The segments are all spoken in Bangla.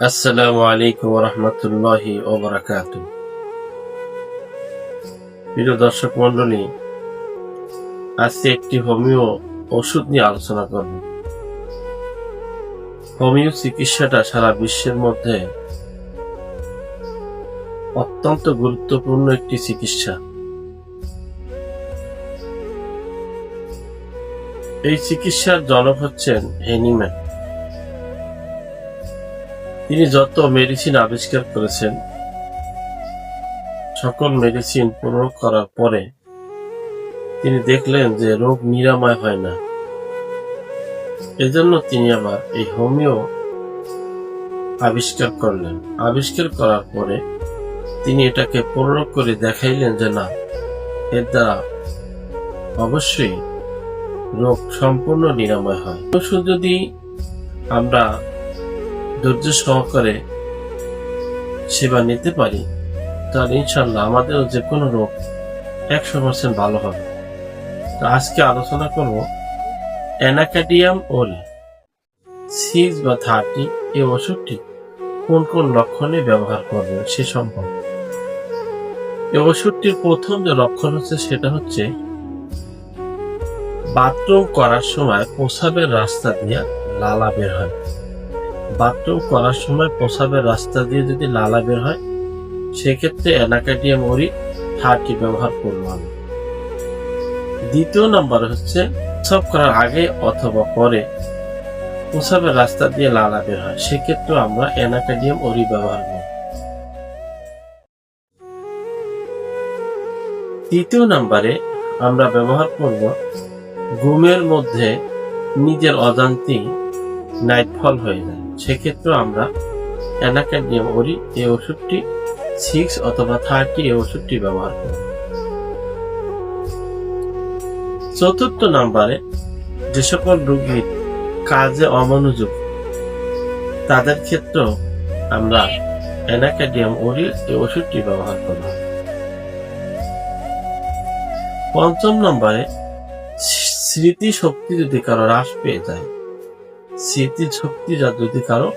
আসসালামু আলাইকুম রহমতুল্লাহি ওবরাকাত প্রিয় দর্শক মন্ডলী আজকে একটি হোমিও ওষুধ নিয়ে আলোচনা করব। হোমিও চিকিৎসাটা সারা বিশ্বের মধ্যে অত্যন্ত গুরুত্বপূর্ণ একটি চিকিৎসা। এই চিকিৎসার জনক হচ্ছেন হেনিম্যান। তিনি যত মেডিসিন আবিষ্কার করেছেন, সকল মেডিসিন প্রয়োগ করার পরে তিনি দেখলেন যে রোগ নিরাময় হয় না। এজন্য তিনি আবার এই হোমিও আবিষ্কার করলেন। আবিষ্কার করার পরে তিনি এটাকে প্রয়োগ করে দেখাইলেন যে না, এর দ্বারা অবশ্যই রোগ সম্পূর্ণ নিরাময় হয়। ওষুধ যদি আমরা ধৈর্য সহকারে সেবা নিতে পারি, তাহলে ইনশাল্লাহ আমাদেরও যে কোনো রোগ একশো পার্সেন্ট ভালো হবে। তো আজকে আলোচনা করব অ্যানাকাডিয়াম ওল সিক্স বা থার্টি এই ওষুধটি কোন কোন লক্ষণে ব্যবহার করবেন সে সম্পর্কে। এই ওষুধটির প্রথম যে লক্ষণ হচ্ছে সেটা হচ্ছে বাথরুম করার সময় প্রসাবের রাস্তা দিয়ে লালা বের হয়। বাথরুম করার সময় প্রসাবের রাস্তা দিয়ে যদি লালা বের হয়, সেক্ষেত্রে অ্যানাকাডিয়াম ওরি থার্টি ব্যবহার করব আমি। দ্বিতীয় নাম্বার হচ্ছে, প্রসাব করার আগে অথবা পরে প্রসাবের রাস্তা দিয়ে লালা বের হয় সেক্ষেত্রে আমরা অ্যানাকাডিয়াম ওরি ব্যবহার করব। তৃতীয় নাম্বারে আমরা ব্যবহার করব ঘুমের মধ্যে নিজের অজান্তি নাইটফল হয়ে যায়। সেক্ষেত্রে আমরা অ্যানাকাডিয়াম ওরি এই ওষুধটি সিক্স অথবা থার্টি এই ওষুধটি ব্যবহার করব। চতুর্থ নাম্বারে যে সকল রোগী কাজে অমনোযোগ, তাদের ক্ষেত্রেও আমরা অ্যানাকাডিয়াম ওরি এই ওষুধটি ব্যবহার করব। পঞ্চম নম্বরে স্মৃতি শক্তি যদি কারও হ্রাস পেয়ে যায় স্মৃতির শক্তি যা যদি কারও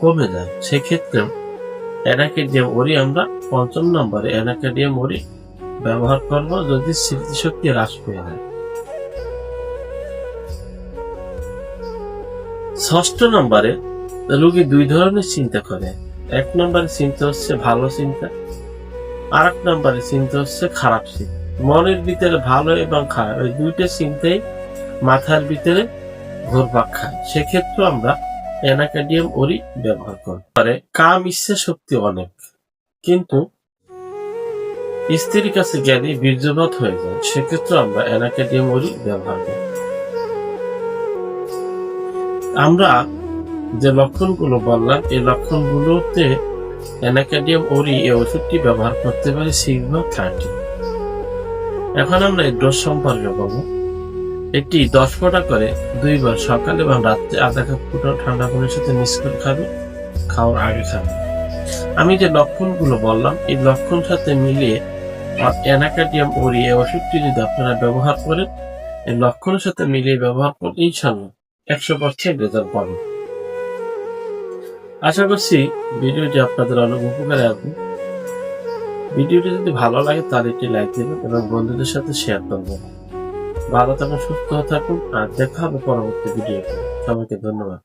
কমে যায় সেক্ষেত্রে অ্যানাকেডিয়াম ওরি আমরা পঞ্চম নম্বরে অ্যানাকেডিয়াম ওরি ব্যবহার করব যদি স্মৃতিশক্তি হ্রাস পেয়ে যায়। ষষ্ঠ নম্বরে রোগী দুই ধরনের চিন্তা করে। এক নম্বরে চিন্তা হচ্ছে ভালো চিন্তা আর এক নম্বরে চিন্তা হচ্ছে খারাপ চিন্তা। মনের ভিতরে ভালো এবং খারাপ, এই দুইটা চিন্তাই মাথার ভিতরে ঘুরপাক খায়। সেক্ষেত্রে আমরা অ্যানাকাডিয়াম ওরি ব্যবহার করি। পারে কাম ইচ্ছা শক্তি অনেক, কিন্তু স্ত্রীর কাছে জ্ঞানী বীর্যপাত হয়ে যায়, সেক্ষেত্রে আমরা অ্যানাকাডিয়াম ওরি ব্যবহার করি। আমরা যে লক্ষণগুলো বললাম, এই লক্ষণগুলোতে অ্যানাকাডিয়াম ওরি এই ওষুধটি ব্যবহার করতে পারি সিগমা থার্টি এখন আমরা এই ডোজ সম্পর্কে বলব। এটি দশ ফোঁটা করে দুইবার সকাল এবং রাত্রে আধা কাপ ফুটো ঠান্ডা পানির সাথে মিক্স করে খাবে, খাওয়ার আগে খাবে। আমি যে লক্ষণগুলো বললাম, এই লক্ষণ সাথে মিলিয়ে অ্যানাকাডিয়াম ওরি এই ওষুধটি যদি আপনারা ব্যবহার করেন, এই লক্ষণের সাথে মিলিয়ে ব্যবহার করেন ইনশাল্লাহ একশো পার্সেন্ট রেজাল্ট পাবেন। আশা করছি ভিডিওটি আপনাদের অনেক উপকারে আসবে। ভিডিওটি যদি ভালো লাগে তাহলে একটি লাইক দেবেন এবং বন্ধুদের সাথে শেয়ার করবেন। ভালো থাকুন সুস্থ থাকুন আর দেখা হবে পরবর্তী ভিডিও সবাইকে ধন্যবাদ।